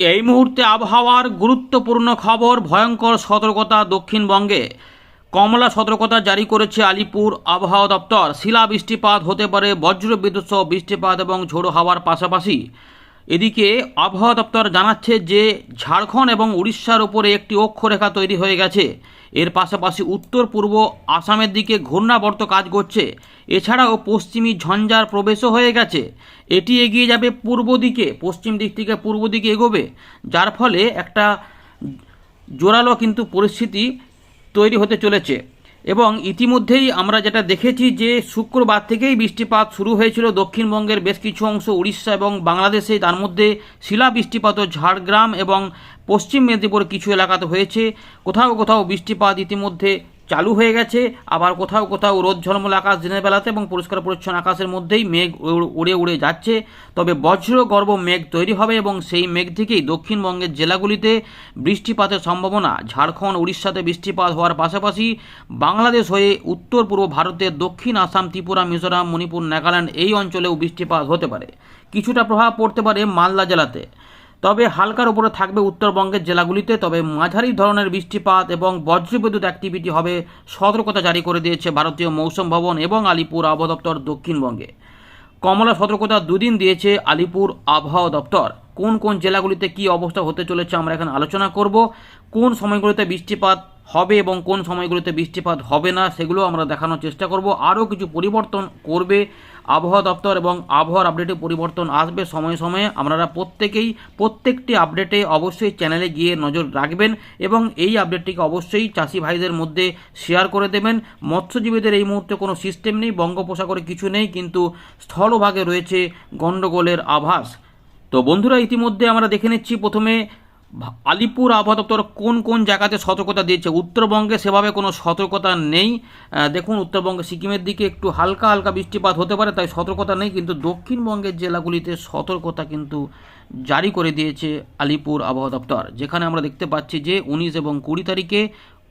এই মুহূর্তে আবহাওয়ার গুরুত্বপূর্ণ খবর, ভয়ঙ্কর সতর্কতা দক্ষিণবঙ্গে। কমলা সতর্কতা জারি করেছে আলিপুর আবহাওয়া দপ্তর। শিলা বৃষ্টিপাত হতে পারে বজ্র বিদ্যুৎ সহ বৃষ্টিপাত এবং ঝোড়ো হাওয়ার পাশাপাশি। এদিকে আবহাওয়া দপ্তর জানাচ্ছে যে ঝাড়খণ্ড এবং উড়িষ্যার উপরে একটি অক্ষরেখা তৈরি হয়ে গেছে। এর পাশাপাশি উত্তর, পূর্ব, আসামের দিকে ঘূর্ণাবর্ত কাজ করছে। এছাড়াও পশ্চিমী ঝঞ্ঝার প্রবেশও হয়ে গেছে। এটি এগিয়ে যাবে পূর্ব দিকে, পশ্চিম দিক থেকে পূর্ব দিকে এগোবে, যার ফলে একটা জোরালো কিন্তু পরিস্থিতি তৈরি হতে চলেছে। এবং ইতিমধ্যেই আমরা যেটা দেখেছি যে শুক্রবার থেকেই বৃষ্টিপাত শুরু হয়েছিল দক্ষিণবঙ্গের বেশ কিছু অংশ, উড়িষ্যা এবং বাংলাদেশে। তার মধ্যে শিলা বৃষ্টিপাত ও ঝাড়গ্রাম এবং পশ্চিম মেদিনীপুর কিছু এলাকাতে হয়েছে। কোথাও কোথাও বৃষ্টিপাত ইতিমধ্যে চালু হয়ে গেছে। আবার কোথাও কোথাও রোদ ঝলমল আকাশ দিনের বেলাতে এবং পরিষ্কার পরিচ্ছন্ন আকাশের মধ্যেই মেঘ উড়ে- উড়ে যাচ্ছে। তবে বজ্র গর্ভ মেঘ তৈরি হবে এবং সেই মেঘ থেকেই দক্ষিণবঙ্গের জেলাগুলিতে বৃষ্টিপাতের সম্ভাবনা, ঝাড়খণ্ড, উড়িষ্যাতে বৃষ্টিপাত হওয়ার পাশাপাশি বাংলাদেশ হয়ে উত্তর পূর্ব ভারতের দক্ষিণ আসাম, ত্রিপুরা, মিজোরাম, মণিপুর, নাগাল্যান্ড এই অঞ্চলেও বৃষ্টিপাত হতে পারে। কিছুটা প্রভাব পড়তে পারে মালদা জেলাতে। তবে হালকার উপরে থাকবে উত্তরবঙ্গের জেলাগুলিতে, তবে মাঝারি ধরনের বৃষ্টিপাত এবং বজ্রবিদ্যুৎ অ্যাক্টিভিটি হবে সতর্কতা জারি করে দিয়েছে ভারতীয় মৌসুম ভবন এবং আলিপুর আবহাওয়া দপ্তর দক্ষিণবঙ্গে। কমলা সতর্কতা দুদিন দিয়েছে আলিপুর আবহাওয়া দপ্তর। কোন কোন জেলাগুলিতে কি অবস্থা হতে চলেছে আমরা এখানে আলোচনা করব। কোন সময়গুলিতে বৃষ্টিপাত হবে এবং কোন সময়গুলিতে বৃষ্টিপাত হবে না, সেগুলো আমরা দেখানোর চেষ্টা করব। আরও কিছু পরিবর্তন করবে আবহাওয়া দপ্তর এবং আবহাওয়ার আপডেটে পরিবর্তন আসবে সময়ে সময়ে। আপনারা প্রত্যেকেই, প্রত্যেকটি আপডেটে অবশ্যই চ্যানেলে গিয়ে নজর রাখবেন এবং এই আপডেটটিকে অবশ্যই চাষি ভাইদের মধ্যে শেয়ার করে দেবেন। মৎস্যজীবীদের এই মুহূর্তে কোনো সিস্টেম নেই, বঙ্গোপসাগরে কিছু নেই, কিন্তু স্থলভাগে রয়েছে গণ্ডগোলের আভাস। তো বন্ধুরা, ইতিমধ্যে আমরা দেখে নিচ্ছি প্রথমে আলিপুর আবহাওয়া দপ্তর কোন কোন জায়গাতে সতর্কতা দিয়েছে? উত্তরবঙ্গে সেভাবে কোনো সতর্কতা নেই। দেখুন, উত্তরবঙ্গে সিকিমের দিকে একটু হালকা হালকা বৃষ্টিপাত হতে পারে, তাই সতর্কতা নেই, কিন্তু দক্ষিণবঙ্গের জেলাগুলিতে সতর্কতা কিন্তু জারি করে দিয়েছে আলিপুর আবহাওয়া দপ্তর, যেখানে আমরা দেখতে পাচ্ছি যে উনিশ এবং কুড়ি তারিখে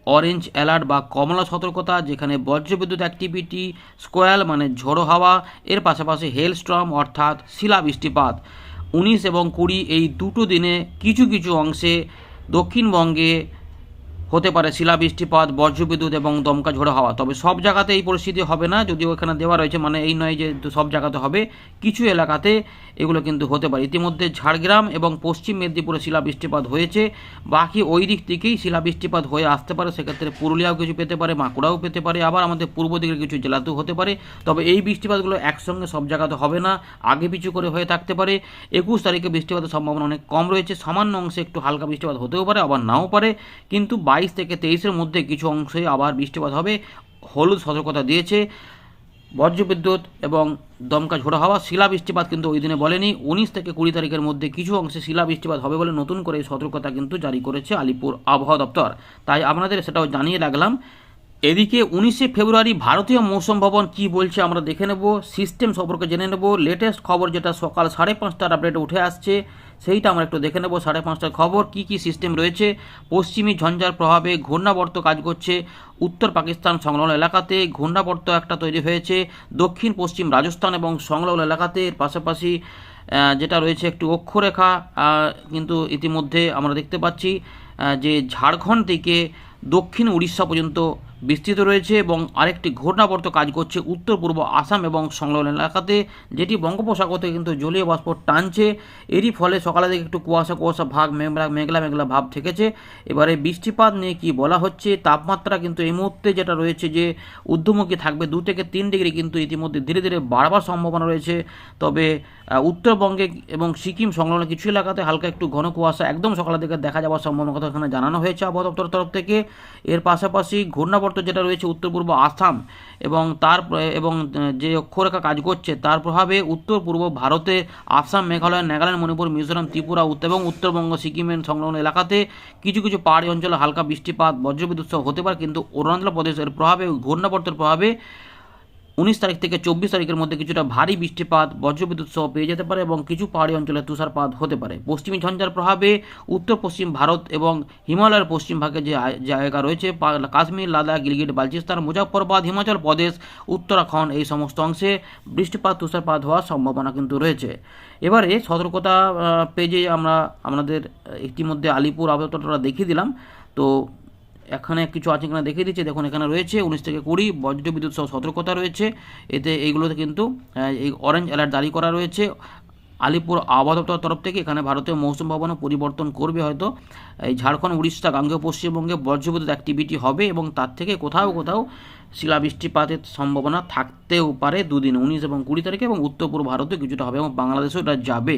অরেঞ্জ অ্যালার্ট বা কমলা সতর্কতা, যেখানে বজ্রবিদ্যুৎ অ্যাক্টিভিটি স্কোয়াল মানে ঝোড়ো হাওয়া, এর পাশাপাশি হেলস্ট্রম অর্থাৎ শিলা বৃষ্টিপাত উনিশ এবং কুড়ি এই দুটো দিনে কিছু কিছু অংশে দক্ষিণবঙ্গে হতে পারে শিলা, বৃষ্টিপাত, বজ্রবিদ্যুৎ এবং দমকা ঝোড়ো হাওয়া। তবে সব জায়গাতে এই পরিস্থিতি হবে না, যদিও এখানে দেওয়া রয়েছে মানে এই নয় যে সব জায়গাতে হবে, কিছু এলাকাতে এগুলো কিন্তু হতে পারে। ইতিমধ্যে ঝাড়গ্রাম এবং পশ্চিম মেদিনীপুরে শিলা বৃষ্টিপাত হয়েছে, বাকি ওই দিক থেকেই শিলা বৃষ্টিপাত হয়ে আসতে পারে, সেক্ষেত্রে পুরুলিয়াও কিছু পেতে পারে বাঁকুড়াও পেতে পারে, আবার আমাদের পূর্ব দিকের কিছু জেলাতেও হতে পারে। তবে এই বৃষ্টিপাতগুলো একসঙ্গে সব জায়গাতে হবে না, আগে পিছু করে হয়ে থাকতে পারে। একুশ তারিখে বৃষ্টিপাতের সম্ভাবনা অনেক কম রয়েছে, সামান্য অংশে একটু হালকা বৃষ্টিপাত হতেও পারে, আবার নাও পারে। কিন্তু বাইশ থেকে তেইশের মধ্যে কিছু অংশে আবার বৃষ্টিপাত হবে। হলুদ সতর্কতা দিয়েছে বজ্রবিদ্যুৎ এবং দমকা ঝোড়ো হাওয়া। শিলা বৃষ্টিপাত কিন্তু ওই দিনে বলেনি। উনিশ থেকে কুড়ি তারিখের মধ্যে কিছু অংশে শিলা বৃষ্টিপাত হবে বলে নতুন করে সতর্কতা কিন্তু জারি করেছে আলিপুর আবহাওয়া দপ্তর। তাই আপনাদের সেটাও জানিয়ে রাখলাম। এদিকে উনিশে ফেব্রুয়ারি ভারতীয় মৌসুম ভবন কি বলছে আমরা দেখে নেব। সিস্টেম সম্পর্কে জেনে নেব। লেটেস্ট খবর যেটা সকাল সাড়ে পাঁচটার আপডেটে উঠে আসছে। সেইটা আমরা একটু দেখে নেব। সাড়ে পাঁচটার খবর, কি কি সিস্টেম রয়েছে? পশ্চিমী ঝঞ্ঝার প্রভাবে ঘূর্ণাবর্ত কাজ করছে উত্তর পাকিস্তান সংলগ্ন এলাকাতে। ঘূর্ণাবর্ত একটা তৈরি হয়েছে দক্ষিণ পশ্চিম রাজস্থান এবং সংলগ্ন এলাকাতে। এর পাশাপাশি যেটা রয়েছে একটু অক্ষরেখা কিন্তু ইতিমধ্যে আমরা দেখতে পাচ্ছি যে ঝাড়খণ্ড থেকে দক্ষিণ উড়িষ্যা পর্যন্ত বিস্তৃত রয়েছে এবং আরেকটি ঘূর্ণাবর্ত কাজ করছে উত্তর পূর্ব আসাম এবং সংলগ্ন এলাকাতে, যেটি বঙ্গোপসাগর থেকে কিন্তু জলীয় বাষ্প টানছে। এরই ফলে সকালে থেকে একটু কুয়াশা কুয়াশা ভাগ মেঘলা মেঘলা মেঘলা ভাব থেকেছে। এবারে বৃষ্টিপাত নিয়ে কি বলা হচ্ছে, তাপমাত্রা কিন্তু এই মুহূর্তে যেটা রয়েছে যে ঊর্ধ্বমুখী থাকবে দু থেকে তিন ডিগ্রি কিন্তু ইতিমধ্যে ধীরে ধীরে বাড়বার সম্ভাবনা রয়েছে। তবে উত্তরবঙ্গে এবং সিকিম সংলগ্ন কিছু এলাকাতে হালকা একটু ঘন কুয়াশা একদম সকালের দিকে দেখা যাওয়ার সম্ভাবনা কথা এখানে জানানো হয়েছে আবহাওয়া দপ্তরের তরফ থেকে। এর পাশাপাশি ঘূর্ণাবর্ত যেটা রয়েছে উত্তর পূর্ব আসাম এবং তার এবং যে অক্ষরেখা কাজ করছে, তার প্রভাবে উত্তর পূর্ব ভারতে আসাম, মেঘালয়, নাগাল্যান্ড, মণিপুর, মিজোরাম, ত্রিপুরা, উত্তর এবং উত্তরবঙ্গ সিকিমের সংলগ্ন এলাকাতে কিছু কিছু পাহাড়ি অঞ্চলে হালকা বৃষ্টিপাত, বজ্রবিদ্যুৎ হতে পারে, কিন্তু অরুণাচল প্রদেশের প্রভাবে, ঘূর্ণাবর্তের প্রভাবে উনিশ তারিখ থেকে চব্বিশ তারিখের মধ্যে কিছুটা ভারী বৃষ্টিপাত বজ্রবিদ্যুৎ সহ পেয়ে যেতে পারে এবং কিছু পাহাড়ি অঞ্চলে তুষারপাত হতে পারে। পশ্চিমী ঝঞ্ঝার প্রভাবে উত্তর পশ্চিম ভারত এবং হিমালয়ের পশ্চিম ভাগে যে জায়গা রয়েছে কাশ্মীর লাদাখ গিলগিট বালচিস্তান মুজাফরবাদ হিমাচল প্রদেশ উত্তরাখণ্ড এই সমস্ত অংশে বৃষ্টিপাত তুষারপাত হওয়ার সম্ভাবনা কিন্তু রয়েছে। এবারে সতর্কতা পেজে আমরা আহ, ইতিমধ্যে আলিপুর আবহাওয়াটা দেখিয়ে দিলাম। তো এখানে কিছু আছে কিনা দেখিয়ে দিচ্ছে। দেখুন, এখানে রয়েছে উনিশ থেকে কুড়ি, বজ্র বিদ্যুৎ সহ সতর্কতা রয়েছে। এতে এইগুলোতে কিন্তু এই অরেঞ্জ অ্যালার্ট জারি করা রয়েছে। আলিপুর আবহাওয়া দপ্তরের তরফ থেকে এখানে ভারতীয় মৌসুম ভবনও পরিবর্তন করবে হয়তো। এই ঝাড়খণ্ড, উড়িষ্যা, গাঙ্গেয়, পশ্চিমবঙ্গে বজ্রবিদ্যুৎ অ্যাক্টিভিটি হবে এবং তার থেকে কোথাও কোথাও শিলা বৃষ্টিপাতের সম্ভাবনা থাকতেও পারে দুদিন, উনিশ এবং কুড়ি তারিখে এবং উত্তর পূর্ব ভারতেও কিছুটা হবে এবং বাংলাদেশেও এটা যাবে।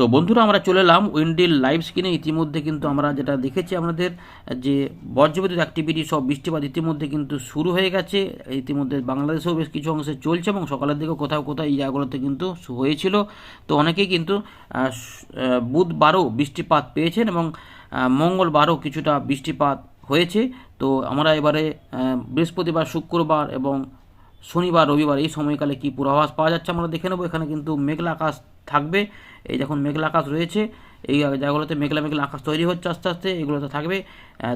তো বন্ধুরা, আমরা চলে এলাম উইন্ডিল লাইভ স্ক্রিনে। ইতিমধ্যে কিন্তু আমরা যেটা দেখেছি আমাদের, যে বজ্রবিদ্যুৎ অ্যাক্টিভিটি সব বৃষ্টিপাত ইতিমধ্যে কিন্তু শুরু হয়ে গেছে। ইতিমধ্যে বাংলাদেশেও বেশ কিছু অংশে চলছে এবং সকালের দিকে কোথাও কোথাও এই জায়গাগুলোতে কিন্তু হয়েছিল। তো অনেকেই কিন্তু বুধবারও বৃষ্টিপাত পেয়েছেন এবং মঙ্গলবারও কিছুটা বৃষ্টিপাত হয়েছে। তো আমরা এবারে বৃহস্পতিবার, শুক্রবার এবং শনিবার, রবিবার এই সময়কালে কি পূর্বাভাস পাওয়া যাচ্ছে আমরা দেখে নেব। এখানে কিন্তু মেঘলা আকাশ থাকবে। এই যখন মেঘলা আকাশ রয়েছে, এই জায়গাগুলোতে মেঘলা মেঘলা আকাশ তৈরি হচ্ছে আস্তে আস্তে, এগুলোতে থাকবে।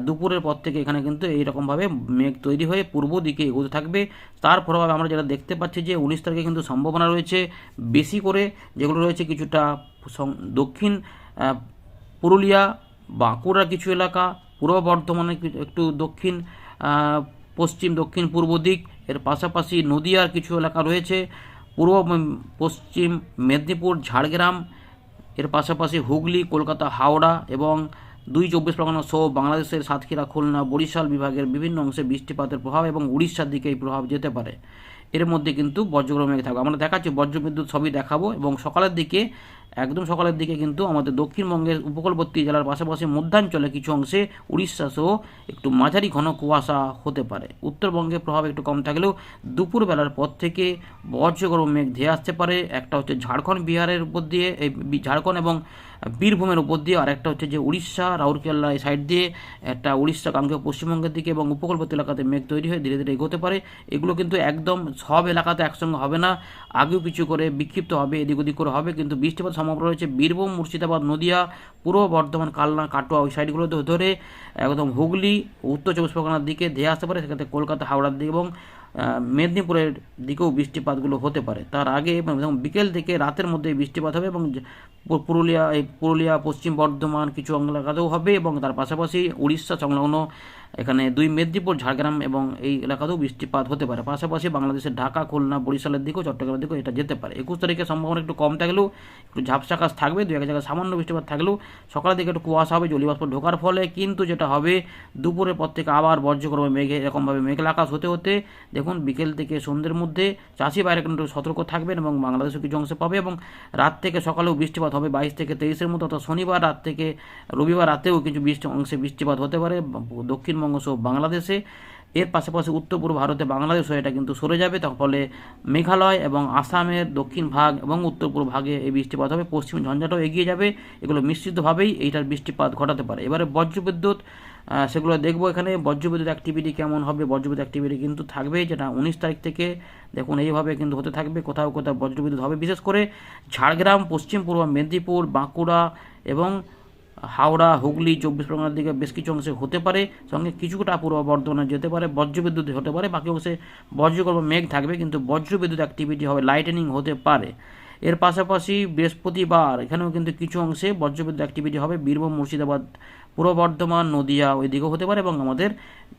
দুপুরের পর থেকে এখানে কিন্তু এইরকমভাবে মেঘ তৈরি হয়ে পূর্ব দিকে এগোতে থাকবে। তার প্রভাবে আমরা যেটা দেখতে পাচ্ছি যে উনিশ তারিখে কিন্তু সম্ভাবনা রয়েছে বেশি করে, যেগুলো রয়েছে কিছুটা দক্ষিণ পুরুলিয়া বাঁকুড়ার কিছু এলাকা, পূর্ব বর্ধমানের একটু দক্ষিণ পশ্চিম, দক্ষিণ, পূর্ব দিক এর পাশাপাশি নদিয়ার কিছু এলাকা রয়েছে। পূর্ব পশ্চিম মেদিনীপুর, ঝাড়গ্রাম, এর পাশাপাশি হুগলি, কলকাতা, হাওড়া এবং দুই চব্বিশ পরগনা সহ বাংলাদেশের সাতক্ষীরা, খুলনা, বরিশাল বিভাগের বিভিন্ন অংশে বৃষ্টিপাতের প্রভাব এবং উড়িষ্যার দিকে এই প্রভাব যেতে পারে। এর মধ্যে কিন্তু বজ্রগ্রহ মেঘ থাকবে। আমরা দেখাচ্ছি বজ্রবিদ্যুৎ সবই দেখাবো এবং সকালের দিকে একদম সকালের দিকে কিন্তু আমাদের দক্ষিণবঙ্গের উপকূলবর্তী জেলার পাশাপাশি মধ্যাঞ্চলে কিছু অংশে উড়িষ্যা সহ একটু মাঝারি ঘন কুয়াশা হতে পারে। উত্তরবঙ্গে প্রভাব একটু কম থাকলেও দুপুরবেলার পর থেকে বজ্রগরম মেঘ ধেয়ে আসতে পারে। একটা হচ্ছে ঝাড়খণ্ড বিহারের উপর দিয়ে, এই ঝাড়খণ্ড এবং বীরভূমের উপর দিয়ে, আর একটা হচ্ছে যে উড়িষ্যা, রাউরকেল্লা এই সাইড দিয়ে, একটা উড়িষ্যা গাঙ্গেয় পশ্চিমবঙ্গের দিকে এবং উপকূলবর্তী এলাকাতে মেঘ তৈরি হয়ে ধীরে ধীরে এগোতে পারে। এগুলো কিন্তু একদম সব এলাকাতে একসঙ্গে হবে না। আগেও কিছু করে বিক্ষিপ্ত হবে, এদিক ওদিক করে হবে, কিন্তু বৃষ্টিপাত সম্ভাবনা রয়েছে বীরভূম, মুর্শিদাবাদ, নদিয়া, পূর্ব বর্ধমান, কালনা, কাটোয়া ওই সাইডগুলোতে ধরে একদম হুগলি, উত্তর চব্বিশ পরগনার দিকে ধেয়ে আসতে পারে, সেক্ষেত্রে কলকাতা, হাওড়ার দিকে এবং মেদিনীপুরের দিকেও বৃষ্টিপাতগুলো হতে পারে। তার আগে এবং বিকেল থেকে রাতের মধ্যে বৃষ্টিপাত হবে এবং পুরুলিয়া, এই পুরুলিয়া, পশ্চিম বর্ধমান কিছু এলাকাতেও হবে এবং তার পাশাপাশি উড়িষ্যা সংলগ্ন এখানে দুই মেদিনীপুর, ঝাড়গ্রাম এবং এই এলাকাতেও বৃষ্টিপাত হতে পারে। পাশাপাশি বাংলাদেশের ঢাকা, খুলনা, বরিশালের দিকেও, চট্টগ্রামের দিকেও এটা যেতে পারে। একুশ তারিখে সম্ভাবনা একটু কম থাকলেও, একটু ঝাপসা আকাশ থাকবে দু এক জায়গায় সামান্য বৃষ্টিপাত থাকলেও সকালের দিকে একটু কুয়াশা হবে, জলীয়বাষ্প ঢোকার ফলে কিন্তু যেটা হবে, দুপুরের পর থেকে আবার বর্জ্যক্রমে মেঘে, এরকমভাবে মেঘলা আকাশ হতে হতে, দেখুন বিকেল থেকে সন্ধ্যের মধ্যে চাষি বাইরে কিন্তু সতর্ক থাকবেন এবং বাংলাদেশও কিছু অংশে পাবে এবং রাত থেকে সকালেও বৃষ্টিপাত হবে বাইশ থেকে তেইশের মতো, অর্থাৎ শনিবার রাত থেকে রবিবার রাতেও কিছু বৃষ্টি অংশে বৃষ্টিপাত হতে পারে দক্ষিণবঙ্গ সহ বাংলাদেশে। এর পাশাপাশি উত্তর পূর্ব ভারতে বাংলাদেশ এটা কিন্তু সরে যাবে, তার ফলে মেঘালয় এবং আসামের দক্ষিণ ভাগ এবং উত্তর পূর্ব ভাগে এই বৃষ্টিপাত হবে, পশ্চিম ঝঞ্ঝাটাও এগিয়ে যাবে। এগুলো মিশ্রিতভাবেই এইটার বৃষ্টিপাত ঘটাতে পারে। এবারে বজ্রবিদ্যুৎ সেগুলো দেখব এখানে। বজ্রবিদ্যুৎ অ্যাক্টিভিটি কেমন হবে? বজ্রবিদ্যুৎ অ্যাক্টিভিটি কিন্তু থাকবে যেটা উনিশ তারিখ থেকে। দেখুন, এইভাবে কিন্তু হতে থাকবে, কোথাও কোথাও বজ্রবিদ্যুৎ হবে। বিশেষ করে ঝাড়গ্রাম, পশ্চিম পূর্ব মেদিনীপুর, বাঁকুড়া এবং হাওড়া, হুগলি, চব্বিশ পরগনার দিকে বেশ কিছু অংশে হতে পারে। সঙ্গে কিছুটা পূর্ব বর্ধমানে যেতে পারে, বজ্রবিদ্যুৎ হতে পারে। বাকি অংশে বজ্রগর্ভ মেঘ থাকবে, কিন্তু বজ্রবিদ্যুৎ অ্যাক্টিভিটি হবে লাইটেনিং হতে পারে। এর পাশাপাশি বৃহস্পতিবার এখানেও কিন্তু কিছু অংশে বজ্রবিদ্যুৎ অ্যাক্টিভিটি হবে। বীরভূম, মুর্শিদাবাদ পূর্ব বর্ধমান, নদিয়া ওইদিকেও হতে পারে এবং আমাদের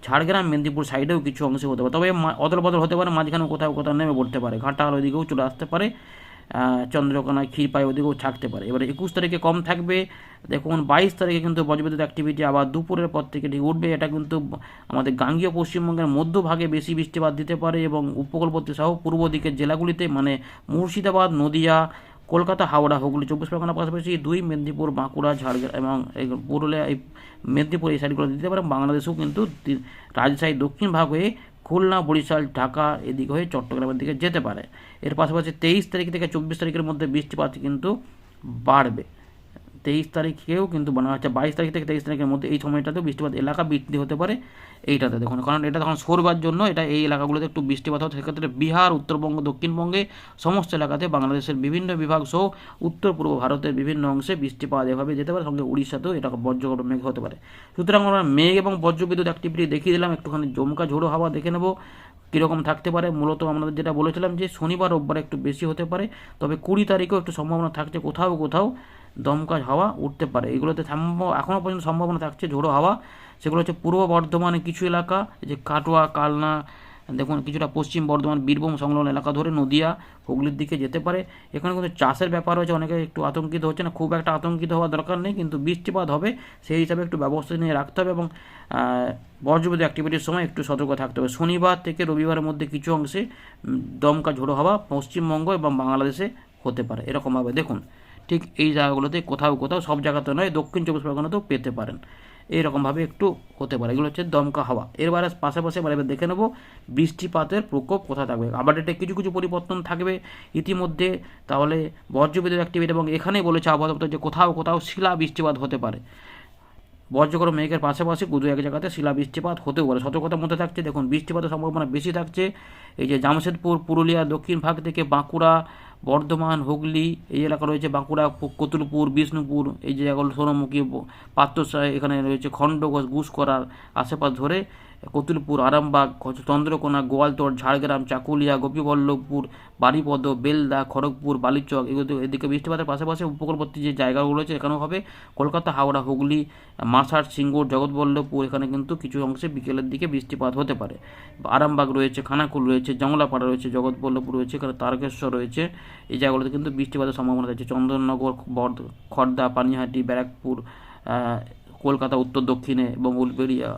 ঝাড়গ্রাম, মেদিনীপুর সাইডেও কিছু অংশে হতে পারে। তবে অদল বদল হতে পারে, মাঝখানে কোথাও কোথাও নেমে পড়তে পারে। ঘাটাল ওইদিকেও চলে আসতে পারে চন্দ্রকোনা, ক্ষীরপাই ওদিকেও থাকতে পারে। এবারে একুশ তারিখে কম থাকবে। দেখুন, বাইশ তারিখে কিন্তু বজ্রবিদ্যুৎ অ্যাক্টিভিটি আবার দুপুরের পর থেকে ঠিক উঠবে। এটা কিন্তু আমাদের গাঙ্গীয় পশ্চিমবঙ্গের মধ্যভাগে বেশি বৃষ্টিপাত দিতে পারে এবং উপকূলবর্তী সহ পূর্ব দিকের জেলাগুলিতে মানে মুর্শিদাবাদ, নদিয়া কলকাতা, হাওড়া, হুগলি, চব্বিশ পরগনা পাশাপাশি দুই, মেদিনীপুর, বাঁকুড়া, ঝাড়গ্রাম এবং এই পুরুলিয়া, এই মেদিনীপুর এই সাইডগুলো দিতে পারে বাংলাদেশেও কিন্তু রাজশাহী, দক্ষিণ ভাগ হয়ে খুলনা, বরিশাল, ঢাকা এদিকে হয়ে চট্টগ্রামের দিকে যেতে পারে। এর পাশাপাশি তেইশ তারিখ থেকে চব্বিশ তারিখের মধ্যে বৃষ্টিপাত কিন্তু বাড়বে। তেইশ তারিখেও কিন্তু বানা হচ্ছে। বাইশ তারিখ থেকে তেইশ তারিখের মধ্যে এই সময়টাতেও বৃষ্টিপাত এলাকা বৃদ্ধি হতে পারে এইটাতে দেখুন। কারণ এটা তখন সরবার জন্য এটা এই এলাকাগুলোতে একটু বৃষ্টিপাত হচ্ছে। সেক্ষেত্রে বিহার, উত্তরবঙ্গ, দক্ষিণবঙ্গে সমস্ত এলাকাতে বাংলাদেশের বিভিন্ন বিভাগ সহ উত্তর পূর্ব ভারতের বিভিন্ন অংশে বৃষ্টিপাত এভাবে যেতে পারে। সঙ্গে উড়িষ্যাতেও এটা বজ্রগড় মেঘ হতে পারে। সুতরাং আমরা মেঘ এবং বজ্রবিদ্যুৎ অ্যাক্টিভিটি দেখিয়ে দিলাম। একটুখানি জমকা ঝোড়ো হাওয়া দেখে নেব। কীরকম থাকতে পারে? মূলত আমাদের যেটা বলেছিলাম যে শনিবার, রোববার একটু বেশি হতে পারে। তবে কুড়ি তারিখেও একটু সম্ভাবনা থাকছে কোথাও কোথাও। দমকা হাওয়া উঠতে পারে। এগুলোতে সম্ভব এখনও পর্যন্ত সম্ভাবনা থাকছে ঝোড়ো হাওয়া। সেগুলো হচ্ছে পূর্ব বর্ধমানে কিছু এলাকা যে কাটোয়া, কালনা, দেখুন কিছুটা পশ্চিম বর্ধমান, বীরভূম সংলগ্ন এলাকা ধরে নদিয়া, হুগলির দিকে যেতে পারে। এখানে কিন্তু চাষের ব্যাপার হচ্ছে অনেকে একটু আতঙ্কিত হচ্ছে না, খুব একটা আতঙ্কিত হওয়ার দরকার নেই, কিন্তু বৃষ্টিপাত হবে, সেই হিসাবে একটু ব্যবস্থা নিয়ে রাখতে হবে এবং বজ্রবিদ্যুৎ অ্যাক্টিভিটির সময় একটু সতর্ক থাকতে হবে। শনিবার থেকে রবিবারের মধ্যে কিছু অংশে দমকা ঝোড়ো হাওয়া পশ্চিমবঙ্গ এবং বাংলাদেশে হতে পারে এরকমভাবে দেখুন ঠিক এই জায়গাগুলোতে কোথাও কোথাও সব জায়গাতে নয়, দক্ষিণ চব্বিশ পরগনাতেও পেতে পারেন। এইরকমভাবে একটু হতে পারে। এগুলো হচ্ছে দমকা হাওয়া। এরবারে পাশাপাশি এবার এবার দেখে নেব বৃষ্টিপাতের প্রকোপ কোথায় থাকবে। আবার এটা কিছু কিছু পরিবর্তন থাকবে ইতিমধ্যে। তাহলে বজ্রবিদ্যুৎ অ্যাক্টিভিটি এবং এখানেই বলেছে আবহাওয়া দপ্তর যে কোথাও কোথাও শিলা বৃষ্টিপাত হতে পারে। বজ্রকর মেঘের পাশাপাশি দু এক জায়গাতে শিলা বৃষ্টিপাত হতেও পারে। সতর্কতার মধ্যে থাকছে, দেখুন, বৃষ্টিপাতের সম্ভাবনা বেশি থাকছে। এই যে জামশেদপুর, পুরুলিয়া, দক্ষিণ ভাগ থেকে বাঁকুড়া, বর্ধমান, হুগলি, এই এলাকা রয়েছে বাঁকুড়া কতুলপুর, বিষ্ণুপুর, এই যে জায়গাগুলো সোনামুখী পাত্র এখানে রয়েছে খণ্ডঘোষ ঘুষকরার আশেপাশ ধরে কতুলপুর, আরামবাগ, চন্দ্রকোনা গোয়ালতোড় ঝাড়গ্রাম, চাকুলিয়া, গোপীবল্লভপুর বাড়িপদ বেলদা, খড়গপুর, বালিচক এগুলো এদিকে বৃষ্টিপাতের পাশাপাশি উপকূলবর্তী যে জায়গাগুলো রয়েছে এখানেও হবে। কলকাতা, হাওড়া, হুগলি মাসার সিঙ্গুর, জগৎবল্লভপুর এখানে কিন্তু কিছু অংশে বিকেলের দিকে বৃষ্টিপাত হতে পারে। আরামবাগ রয়েছে, খানাকুল রয়েছে, জংলাপাড়া রয়েছে, জগৎবল্লভপুর রয়েছে, এখানে তারকেশ্বর রয়েছে। এই জায়গাগুলোতে কিন্তু বৃষ্টিপাতের সম্ভাবনা রয়েছে। চন্দননগর বর্ধ খড়দা পানিহাটি, ব্যারাকপুর কলকাতা, উত্তর দক্ষিণে এবং উলবেড়িয়া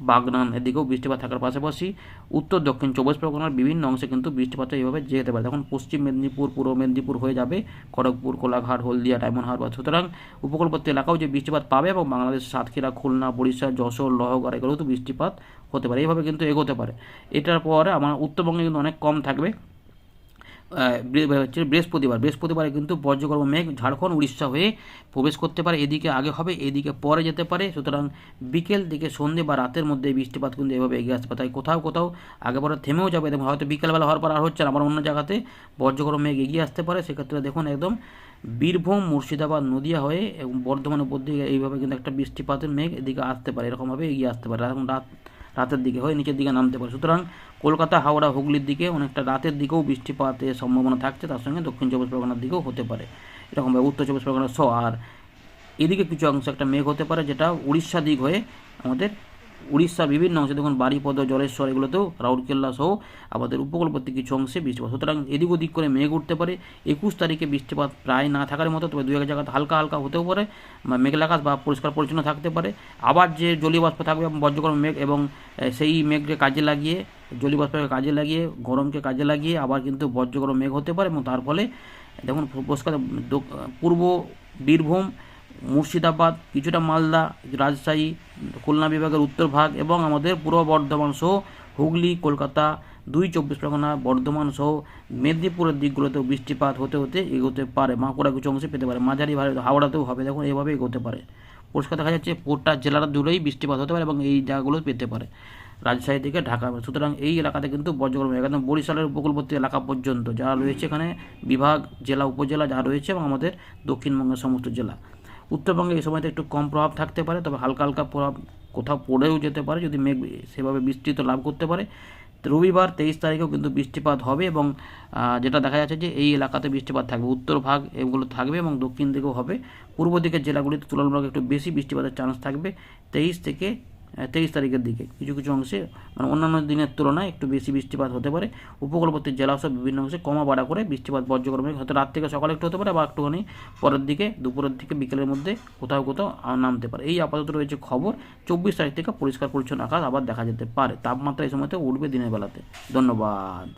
বাগনান, এদিকেও বৃষ্টিপাত থাকার পাশাপাশি উত্তর, দক্ষিণ চব্বিশ পরগনার বিভিন্ন অংশে কিন্তু বৃষ্টিপাত এইভাবে যেতে পারে। তখন পশ্চিম মেদিনীপুর, পূর্ব মেদিনীপুর হয়ে যাবে খড়গপুর, কোলাঘাট, হলদিয়া, ডায়মন্ড হারবার। সুতরাং উপকূলবর্তী এলাকাও যে বৃষ্টিপাত পাবে এবং বাংলাদেশ, সাতক্ষীরা, খুলনা বরিশা যশোর, লহগড় এগুলোও তো বৃষ্টিপাত হতে পারে। এইভাবে কিন্তু এগোতে পারে। এটার পরে আমার উত্তরবঙ্গে কিন্তু অনেক কম থাকবে। হচ্ছে বৃহস্পতিবার। বৃহস্পতিবারে কিন্তু বজ্রগর্ভ মেঘ ঝাড়খণ্ড, উড়িষ্যা হয়ে প্রবেশ করতে পারে। এদিকে আগে হবে, এদিকে পরে যেতে পারে। সুতরাং বিকেল দিকে সন্ধে বা রাতের মধ্যে বৃষ্টিপাত কিন্তু এভাবে এগিয়ে আসতে পারে। তাই কোথাও কোথাও আগে পরে থেমেও যাবে। দেখুন, হয়তো বিকেলবেলা হওয়ার পর আর হচ্ছে না। আবার অন্য জায়গাতে বজ্রগর্ভ মেঘ এগিয়ে আসতে পারে। সেক্ষেত্রে দেখুন, একদম বীরভূম, মুর্শিদাবাদ, নদিয়া হয়ে এবং বর্ধমানের উপর দিকে এইভাবে কিন্তু একটা বৃষ্টিপাতের মেঘ এদিকে আসতে পারে। এরকমভাবে এগিয়ে আসতে পারে। এখন রাত রাতের দিকে হয়ে, নিচের দিকে নামতে পারে। সুতরাং কলকাতা, হাওড়া, হুগলির দিকে অনেকটা রাতের দিকেও বৃষ্টিপাতের সম্ভাবনা থাকছে, তার সঙ্গে দক্ষিণ চব্বিশ পরগনার দিকেও হতে পারে। এরকমভাবে উত্তর চব্বিশ পরগনার স, আর এদিকে কিছু অংশ একটা মেঘ হতে পারে, যেটা উড়িষ্যা দিক হয়ে আমাদের উড়িষ্যার বিভিন্ন অংশে দেখুন বাড়িপদ জলেশ্বর, এগুলোতেও রাউরকেল্লা সহ আমাদের উপকূলবর্তী কিছু অংশে বৃষ্টিপাত। সুতরাং এদিক ওদিক করে মেঘ উঠতে পারে। একুশ তারিখে বৃষ্টিপাত প্রায় না থাকার মতো, তবে দু এক জায়গাতে হালকা হালকা হতেও পারে। বা মেঘলা বা পরিষ্কার পরিচ্ছন্ন থাকতে পারে। আবার যে জলীয় বাষ্প থাকবে এবং বজ্রগর্ভ মেঘ এবং সেই মেঘকে কাজে লাগিয়ে জলীয় বাষ্পকে কাজে লাগিয়ে, গরমকে কাজে লাগিয়ে আবার কিন্তু বজ্রগর্ভ মেঘ হতে পারে এবং তার ফলে, দেখুন পূর্ব বীরভূম মুর্শিদাবাদ, কিছুটা মালদা, রাজশাহী, খুলনা বিভাগের উত্তর ভাগ এবং আমাদের পূর্ব বর্ধমান সহ হুগলি, কলকাতা, দুই চব্বিশ পরগনা, বর্ধমান সহ মেদিনীপুরের দিকগুলোতেও বৃষ্টিপাত হতে হতে এগোতে পারে। বাঁকুড়া কিছু অংশে পেতে পারে। মাঝারি ভারী হাওড়াতেও হবে। দেখুন, এভাবে এগোতে পারে। পরিষ্কার দেখা যাচ্ছে পোর্টা জেলার জুড়েই বৃষ্টিপাত হতে পারে এবং এই জায়গাগুলো পেতে পারে। রাজশাহী থেকে ঢাকা। সুতরাং এই এলাকাতে কিন্তু বজ্রগর্ভ একদম বরিশালের উপকূলবর্তী এলাকা পর্যন্ত যারা রয়েছে এখানে। বিভাগ, জেলা, উপজেলা যা রয়েছে এবং আমাদের দক্ষিণবঙ্গের সমস্ত জেলা। উত্তরবঙ্গে এই সময়তে একটু কম প্রভাব থাকতে পারে, তবে হালকা হালকা প্রভাব কোথাও পড়েও যেতে পারে যদি মেঘ সেভাবে বৃষ্টি তো লাভ করতে পারে। রবিবার তেইশ তারিখেও কিন্তু বৃষ্টিপাত হবে এবং যেটা দেখা যাচ্ছে যে এই এলাকাতে বৃষ্টিপাত থাকবে। উত্তর ভাগ এগুলো থাকবে এবং দক্ষিণ দিকেও হবে। পূর্ব দিকের জেলাগুলিতে তুলনামূলক একটু বেশি বৃষ্টিপাতের চান্স থাকবে। তেইশ থেকে তেইশ তারিখের দিকে। কিছু কিছু অংশে মানে অন্যান্য দিনের তুলনায় একটু বেশি বৃষ্টিপাত হতে পারে। উপকূলবর্তী জেলা সব বিভিন্ন অংশে কমা বাড়া করে বৃষ্টিপাত বজ্রগরমে হয়তো রাত থেকে সকালে একটু হতে পারে বা একটুখানি পরের দিকে, দুপুরের দিকে, বিকেলের মধ্যে কোথাও কোথাও নামতে পারে। এই আপাতত রয়েছে খবর। চব্বিশ তারিখ থেকে পরিষ্কার পরিচ্ছন্ন আকাশ আবার দেখা যেতে পারে। তাপমাত্রা এই সময়তে উঠবে দিনের বেলাতে। ধন্যবাদ।